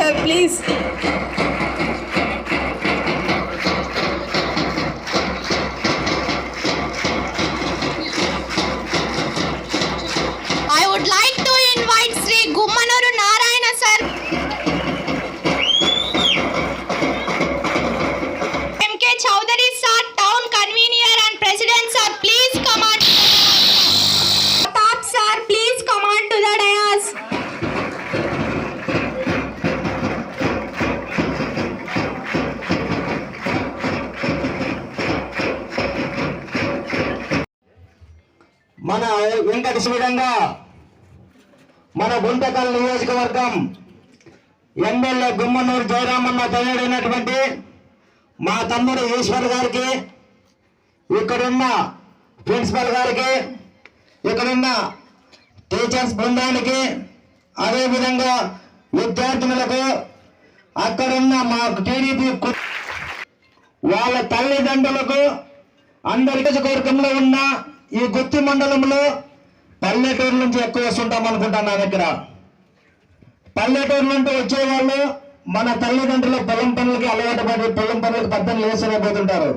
Sir please విధంగా మన గుంటకల్ నియోజకవర్గం ఎమ్మెల్యే గుమ్మనూరు జయరామన్న తనయుడైనటువంటి మా తమ్ముడు ఈశ్వర్ గారికి ఇక్కడున్న ప్రిన్సిపల్ గారికి ఇక్కడున్న టీచర్స్ బృందానికి అదేవిధంగా విద్యార్థినులకు అక్కడున్న మా టీడీపీ వాళ్ళ తల్లిదండ్రులకు అందరి నియోజకవర్గంలో ఉన్న ఈ గుత్తి మండలంలో పల్లెటూరు నుంచి ఎక్కువ వస్తుంటాం అనుకుంటాను నా దగ్గర. పల్లెటూరు నుండి వచ్చేవాళ్ళు మన తల్లిదండ్రులు పొలం పనులకి అలవాటు పడి పొలం పనులకు పద్దెనిమిది వేసలేకపోతుంటారు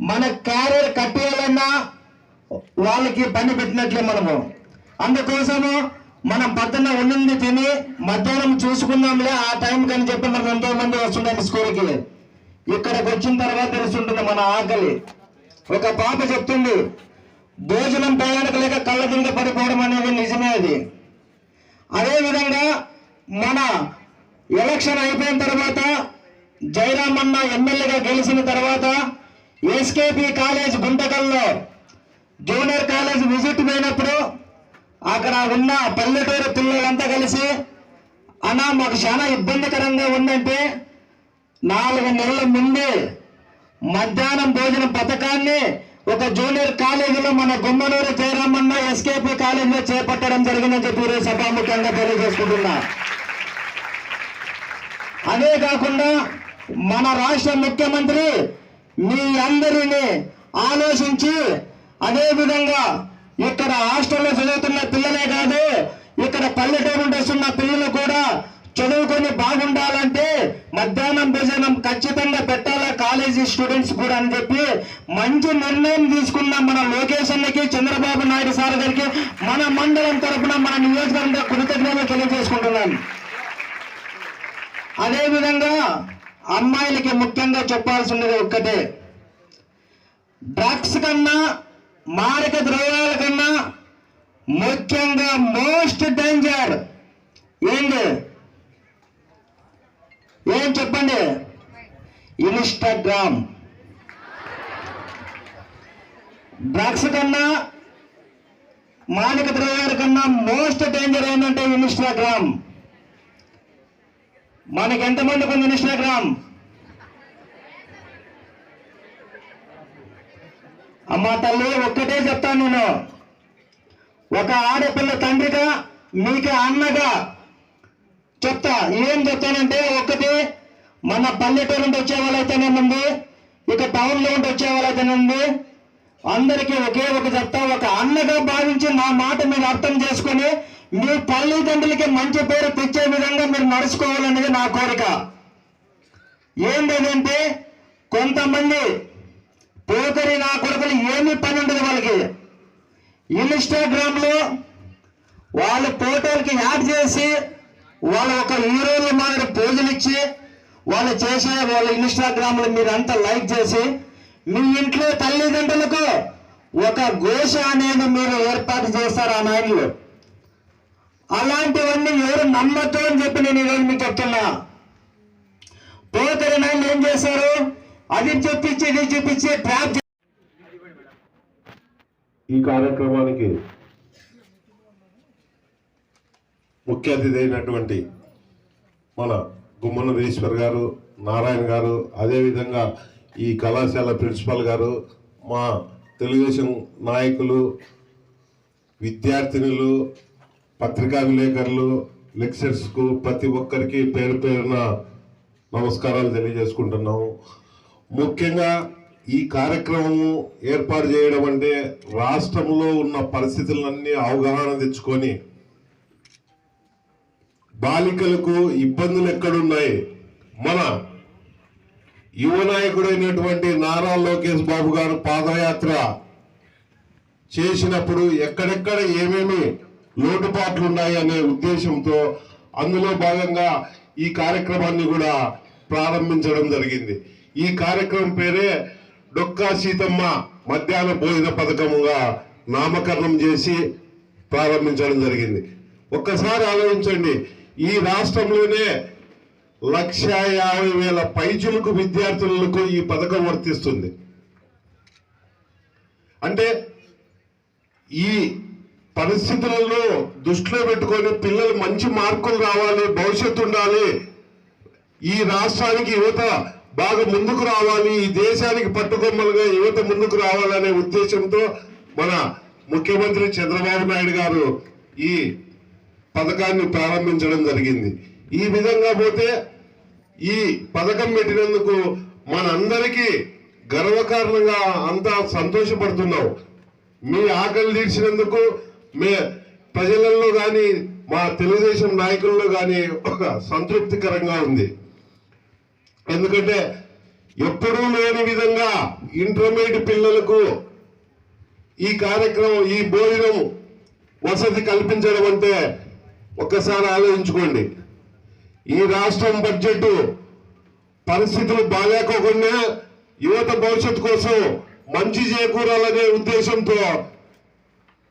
మన క్యారియర్ కట్టేయాలన్నా వాళ్ళకి పని పెట్టినట్లే మనము. అందుకోసము మనం పక్కన ఉండింది తిని మధ్యాహ్నం చూసుకుందాంలే ఆ టైం కని చెప్పి మనం ఎంతో మంది వస్తుంటారు స్కూల్కి ఇక్కడికి వచ్చిన తర్వాత తెలుస్తుంటుంది మన ఆకలి. ఒక పాప చెప్తుంది భోజనం ప్రయాణిక లేక కళ్ళ కింద పడిపోవడం అనేది నిజమే అది. అదేవిధంగా మన ఎలక్షన్ అయిపోయిన తర్వాత జయరామన్న ఎమ్మెల్యేగా గెలిచిన తర్వాత ఎస్కేపి కాలేజ్ గుంతకల్లో జూనియర్ కాలేజ్ విజిట్ పోయినప్పుడు అక్కడ ఉన్న పల్లెటూరు పిల్లలంతా కలిసి అన్న మాకు చాలా ఇబ్బందికరంగా ఉందంటే నాలుగు నెలల ముందే మధ్యాహ్నం భోజనం పథకాన్ని ఒక జూనియర్ కాలేజీలో మన గుమ్మనూరు జయరామన్న ఎస్కేపీ కాలేజీలో చేపట్టడం జరిగిందని చెప్పి ఈరోజు సభాముఖంగా తెలియజేసుకుంటున్నా. అదే కాకుండా మన రాష్ట్ర ముఖ్యమంత్రి మీ అందరిని ఆలోచించి అదే విధంగా ఇక్కడ హాస్టల్లో చదువుతున్న పిల్లలే కాదు ఇక్కడ పల్లెటూరు వస్తున్న పిల్లలు కూడా చదువుకొని బాగుండాలంటే మధ్యాహ్నం భోజనం ఖచ్చితంగా పెట్టాలా కాలేజీ స్టూడెంట్స్ కూడా అని చెప్పి మంచి నిర్ణయం తీసుకున్న మన లోకేషన్లకి చంద్రబాబు నాయుడు సార్ గారికి మన మండలం తరపున మన నియోజకవర్గ కృతజ్ఞతలు తెలియజేసుకుంటున్నాను అదే విధంగా అమ్మాయిలకి ముఖ్యంగా చెప్పాల్సినది ఒక్కటే. డ్రగ్స్ కన్నా మారక ద్రవ్యాల కన్నా ముఖ్యంగా మోస్ట్ డేంజర్ ఏంటి ఏం చెప్పండి? ఇన్స్టాగ్రామ్. డ్రగ్స్ కన్నా మాలిక ద్రవ్యాల కన్నా మోస్ట్ డేంజర్ ఏంటంటే ఇన్స్టాగ్రామ్. మనకి ఎంతమందికి ఉంది ఇన్స్టాగ్రామ్? అమ్మా తల్లి ఒక్కటే చెప్తాను నేను. ఒక ఆడపిల్ల తండ్రిగా మీకు అన్నగా చెప్తా. ఏం చెప్తానంటే ఒకటి మన పల్లెటూరు నుండి వచ్చే వాళ్ళైతేనేముంది? ఇక టౌన్లో నుండి వచ్చే వాళ్ళైతేనేముంది? అందరికీ ఒకే ఒక చెప్తా ఒక అన్నగా భావించి నా మాట మీరు అర్థం చేసుకొని మీ తల్లిదండ్రులకి మంచి పేరు తెచ్చే విధంగా మీరు నడుచుకోవాలనేది నా కోరిక. ఏంటంటే కొంతమంది పోకరి నా కొడుకులు ఏమీ పని ఉండదు వాళ్ళకి. ఇన్స్టాగ్రామ్లో వాళ్ళ ఫోటోలకి యాడ్ చేసి వాళ్ళ ఒక హీరోల మాదిరి పోజులు ఇచ్చి వాళ్ళు చేసే వాళ్ళ ఇన్స్టాగ్రామ్లు మీరు మీరంతా లైక్ చేసి మీ ఇంట్లో తల్లిదండ్రులకు ఒక ఘోష అనేది మీరు ఏర్పాటు చేస్తారు ఆ నాయకులు అలాంటివన్నీ ఎవరు నమ్మద్దు అని చెప్పి నేను ఈరోజు మీకు చెప్తున్నా. పోతరి నాయకులు ఏం చేశారు? అది చూపించి ఇది చూపించి ట్రాప్ ఈ కార్యక్రమానికి ముఖ్య అతిథి అయినటువంటి మన గుమ్మన ఈశ్వర్ గారు నారాయణ గారు అదేవిధంగా ఈ కళాశాల ప్రిన్సిపల్ గారు మా తెలుగుదేశం నాయకులు విద్యార్థినులు పత్రికా విలేకరులు లెక్చర్స్కు ప్రతి ఒక్కరికి పేరు పేరున నమస్కారాలు తెలియజేసుకుంటున్నాము. ముఖ్యంగా ఈ కార్యక్రమము ఏర్పాటు చేయడం అంటే రాష్ట్రంలో ఉన్న పరిస్థితులన్నీ అవగాహన తెచ్చుకొని బాలికలకు ఇబ్బందులు ఎక్కడున్నాయి? మన యువ నాయకుడైనటువంటి నారా లోకేష్ బాబు గారు పాదయాత్ర చేసినప్పుడు ఎక్కడెక్కడ ఏమేమి లోటుపాట్లు ఉన్నాయి అనే ఉద్దేశంతో అందులో భాగంగా ఈ కార్యక్రమాన్ని కూడా ప్రారంభించడం జరిగింది. ఈ కార్యక్రమం పేరే డొక్కా సీతమ్మ మధ్యాహ్న భోజన పథకముగా నామకరణం చేసి ప్రారంభించడం జరిగింది. ఒక్కసారి ఆలోచించండి ఈ రాష్ట్రంలోనే లక్ష యాభై వేల పైచులకు విద్యార్థులకు ఈ పథకం వర్తిస్తుంది. అంటే ఈ పరిస్థితులలో దృష్టిలో పెట్టుకొని పిల్లలు మంచి మార్కులు రావాలి భవిష్యత్తు ఉండాలి. ఈ రాష్ట్రానికి యువత బాగా ముందుకు రావాలి ఈ దేశానికి పట్టుకొమ్మలుగా యువత ముందుకు రావాలనే ఉద్దేశంతో మన ముఖ్యమంత్రి చంద్రబాబు నాయుడు గారు ఈ పథకాన్ని ప్రారంభించడం జరిగింది. ఈ విధంగా పోతే ఈ పథకం పెట్టినందుకు మనందరికీ గర్వకారణంగా అంతా సంతోషపడుతున్నాం. మీ ఆకలి తీర్చినందుకు మే ప్రజలలో కానీ మా తెలుగుదేశం నాయకుల్లో కానీ ఒక సంతృప్తికరంగా ఉంది. ఎందుకంటే ఎప్పుడూ లేని విధంగా ఇంటర్మీడియట్ పిల్లలకు ఈ కార్యక్రమం ఈ భోజనం వసతి కల్పించడం అంటే ఒక్కసారి ఆలోచించుకోండి. ఈ రాష్ట్రం బడ్జెట్ పరిస్థితులు బాగాలేకోకుండా యువత భవిష్యత్తు కోసం మంచి చేకూరాలనే ఉద్దేశంతో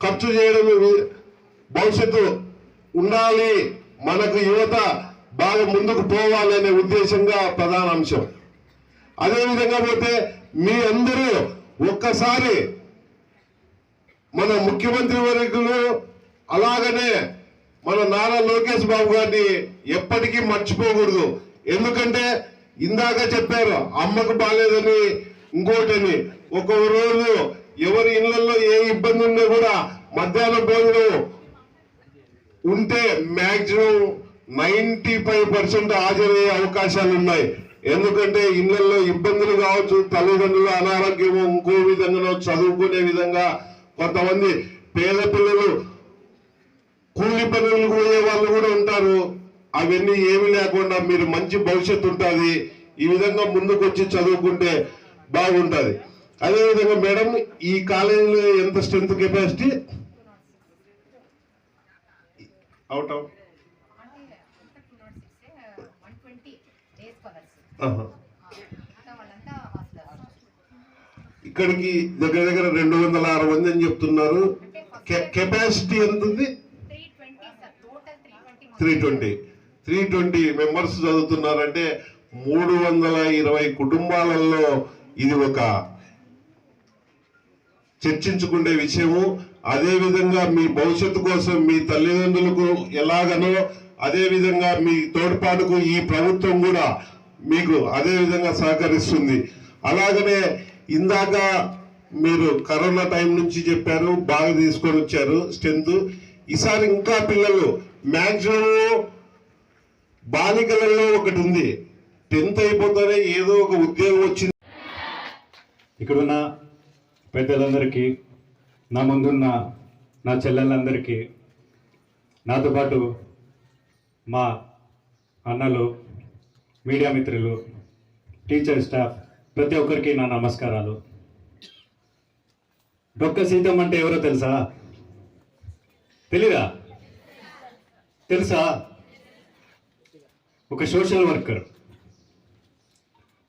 ఖర్చు చేయడం భవిష్యత్తు ఉండాలి. మనకు యువత బాగా ముందుకు పోవాలి అనే ఉద్దేశంగా ప్రధాన అంశం. అదేవిధంగా పోతే మీ అందరూ ఒక్కసారి మన ముఖ్యమంత్రి వర్గులు అలాగనే మన నారా లోకేష్ బాబు గారిని ఎప్పటికీ మర్చిపోకూడదు. ఎందుకంటే ఇందాక చెప్పారు అమ్మకు బాగాలేదని ఇంకోటని. ఒక రోజు ఎవరి ఇళ్ళలో ఏ ఇబ్బంది ఉన్నా కూడా మధ్యాహ్నం భోజనం ఉంటే మ్యాక్సిమం నైంటీ ఫైవ్ పర్సెంట్ హాజరయ్యే అవకాశాలు ఉన్నాయి. ఎందుకంటే ఇళ్ళలో ఇబ్బందులు కావచ్చు తల్లిదండ్రుల అనారోగ్యము ఇంకో విధంగానో చదువుకునే విధంగా కొంతమంది పేద పిల్లలు కూలి పనులు పోయే వాళ్ళు కూడా ఉంటారు. అవన్నీ ఏమి లేకుండా మీరు మంచి భవిష్యత్తు ఉంటుంది. ఈ విధంగా ముందుకు వచ్చి చదువుకుంటే బాగుంటుంది. అదేవిధంగా మేడం ఈ కాలేజీలో ఎంత స్ట్రెంత్ కెపాసిటీ? అవుట్ ఆఫ్ ఇక్కడికి దగ్గర దగ్గర రెండు వందల ఆరు మంది అని చెప్తున్నారు. కెపాసిటీ ఎంత ఉంది three twenty sir total three twenty. Three twenty members చదువుతున్నారంటే మూడు వందల ఇరవై కుటుంబాలలో ఇది ఒక చర్చించుకునే విషయము. అదేవిధంగా మీ భవిష్యత్తు కోసం మీ తల్లిదండ్రులకు ఎలాగనో అదేవిధంగా మీ తోడ్పాటుకు ఈ ప్రభుత్వం కూడా మీకు అదే విధంగా సహకరిస్తుంది. అలాగనే ఇందాక మీరు కరోనా టైం నుంచి చెప్పారు బాగా తీసుకొని వచ్చారు స్ట్రెంత్. ఈసారి ఇంకా పిల్లలు మ్యాక్సిమం బాలికలలో ఒకటి ఉంది. టెన్త్ అయిపోతానే ఏదో ఒక ఉద్యోగం వచ్చింది. ఇక్కడున్న పెద్దలందరికీ నా ముందున్న నా చెల్లెళ్ళందరికీ నాతో పాటు మా అన్నలు మీడియా మిత్రులు టీచర్ స్టాఫ్ ప్రతి ఒక్కరికి నా నమస్కారాలు. డొక్క సీతం అంటే ఎవరో తెలుసా? తెలీదా? తెలుసా? ఒక సోషల్ వర్కర్.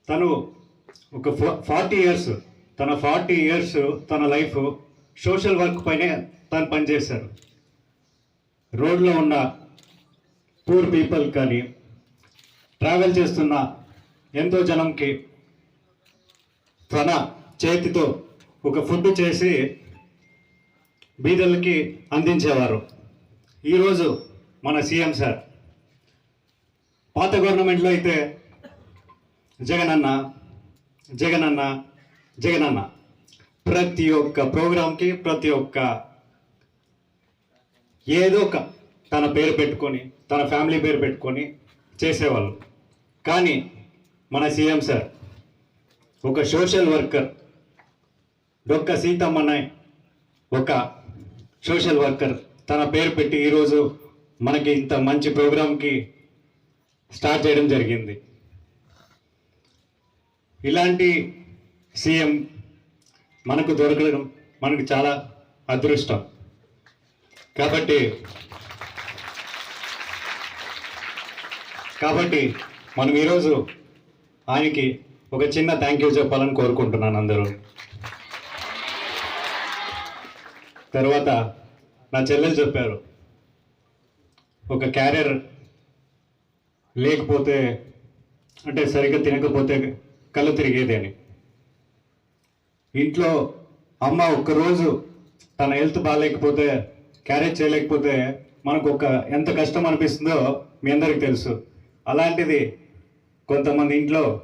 తను ఒక ఫార్టీ ఇయర్స్ తన ఫార్టీ ఇయర్స్ తన లైఫ్ సోషల్ వర్క్ పైనే తను పనిచేశారు. రోడ్లో ఉన్న పూర్ పీపుల్ కానీ ట్రావెల్ చేస్తున్న ఎంతో జనంకి తన చేతితో ఒక ఫుడ్ చేసి బీదలకి అందించేవారు. ఈరోజు మన సీఎం సార్. పాత గవర్నమెంట్లో అయితే జగనన్న జగనన్న జగనన్న. ప్రతి ఒక్క ప్రోగ్రాంకి ప్రతి ఒక్క ఏదో ఒక తన పేరు పెట్టుకొని తన ఫ్యామిలీ పేరు పెట్టుకొని చేసేవాళ్ళు. కానీ మన సీఎం సార్ ఒక సోషల్ వర్కర్ డొక్క సీతమ్మన్న ఒక సోషల్ వర్కర్ తన పేరు పెట్టి ఈరోజు మనకి ఇంత మంచి ప్రోగ్రాంకి స్టార్ట్ చేయడం జరిగింది. ఇలాంటి సీఎం మనకు దొరకడం మనకు చాలా అదృష్టం. కాబట్టి కాబట్టి మనం ఈరోజు ఆయనకి ఒక చిన్న థ్యాంక్ యూ చెప్పాలని కోరుకుంటున్నాను అందరూ. తర్వాత నా చెల్లెలు చెప్పారు ఒక క్యారియర్ లేకపోతే అంటే సరిగ్గా తినకపోతే కళ్ళు తిరిగేది అని. ఇంట్లో అమ్మ ఒక్కరోజు తన హెల్త్ బాగాలేకపోతే క్యారేజ్ చేయలేకపోతే మనకు ఒక ఎంత కష్టం అనిపిస్తుందో మీ అందరికీ తెలుసు. అలాంటిది కొంతమంది ఇంట్లో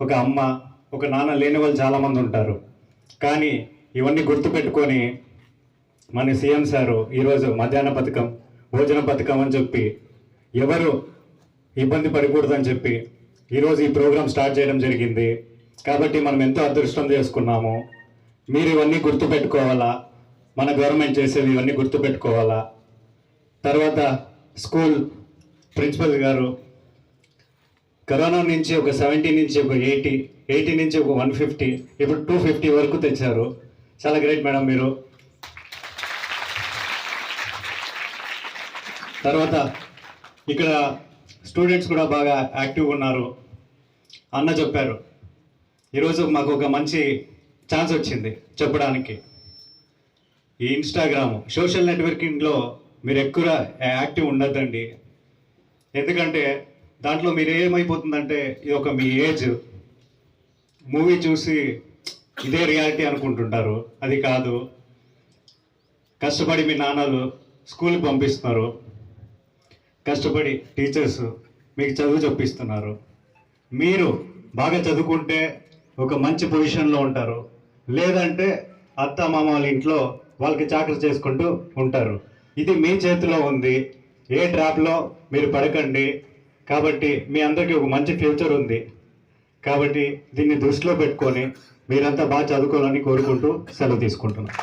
ఒక అమ్మ ఒక నాన్న లేని వాళ్ళు చాలామంది ఉంటారు. కానీ ఇవన్నీ గుర్తుపెట్టుకొని మన సీఎం సారు ఈరోజు మధ్యాహ్న పథకం భోజన పథకం అని చెప్పి ఎవరు ఇబ్బంది పడకూడదని చెప్పి ఈరోజు ఈ ప్రోగ్రాం స్టార్ట్ చేయడం జరిగింది. కాబట్టి మనం ఎంతో అదృష్టం చేసుకున్నాము. మీరు ఇవన్నీ గుర్తుపెట్టుకోవాలా? మన గవర్నమెంట్ చేసేవి ఇవన్నీ గుర్తుపెట్టుకోవాలా? తర్వాత స్కూల్ ప్రిన్సిపల్ గారు కరోనా నుంచి ఒక సెవెంటీ నుంచి ఒక ఎయిటీ ఎయిటీ నుంచి ఒక వన్ ఫిఫ్టీ ఇప్పుడు టూ ఫిఫ్టీ వరకు తెచ్చారు. చాలా గ్రేట్ మేడం మీరు. తర్వాత ఇక్కడ స్టూడెంట్స్ కూడా బాగా యాక్టివ్గా ఉన్నారు. అన్న చెప్పారు. ఈరోజు మాకు ఒక మంచి ఛాన్స్ వచ్చింది చెప్పడానికి. ఈ ఇన్స్టాగ్రామ్ సోషల్ నెట్వర్కింగ్లో మీరు ఎక్కువ యాక్టివ్ ఉండద్దండి. ఎందుకంటే దాంట్లో మీరు ఏమైపోతుందంటే ఇది ఒక మీ ఏజ్. మూవీ చూసి ఇదే రియాలిటీ అనుకుంటుంటారు. అది కాదు. కష్టపడి మీ నాన్నలు స్కూల్కి పంపిస్తున్నారు. కష్టపడి టీచర్స్ మీకు చదువు చెప్పిస్తున్నారు. మీరు బాగా చదువుకుంటే ఒక మంచి పొజిషన్లో ఉంటారు. లేదంటే అత్త మామ వాళ్ళ ఇంట్లో వాళ్ళకి చాకరీ చేసుకుంటూ ఉంటారు. ఇది మీ చేతిలో ఉంది. ఏ ట్రాప్లో మీరు పడకండి. కాబట్టి మీ అందరికీ ఒక మంచి ఫ్యూచర్ ఉంది. కాబట్టి దీన్ని దృష్టిలో పెట్టుకొని మీరంతా బాగా చదువుకోవాలని కోరుకుంటూ సెలవు తీసుకుంటున్నాను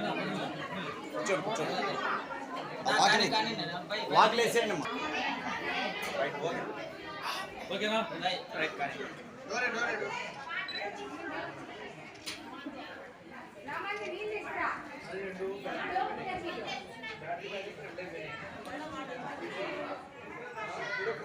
కూర్చోండి కూర్చోండి వాకిని వాకిలు వేసేయండి అమ్మా ఓకేనా రైట్ కానీ డోరే డోరే డోరే రెండు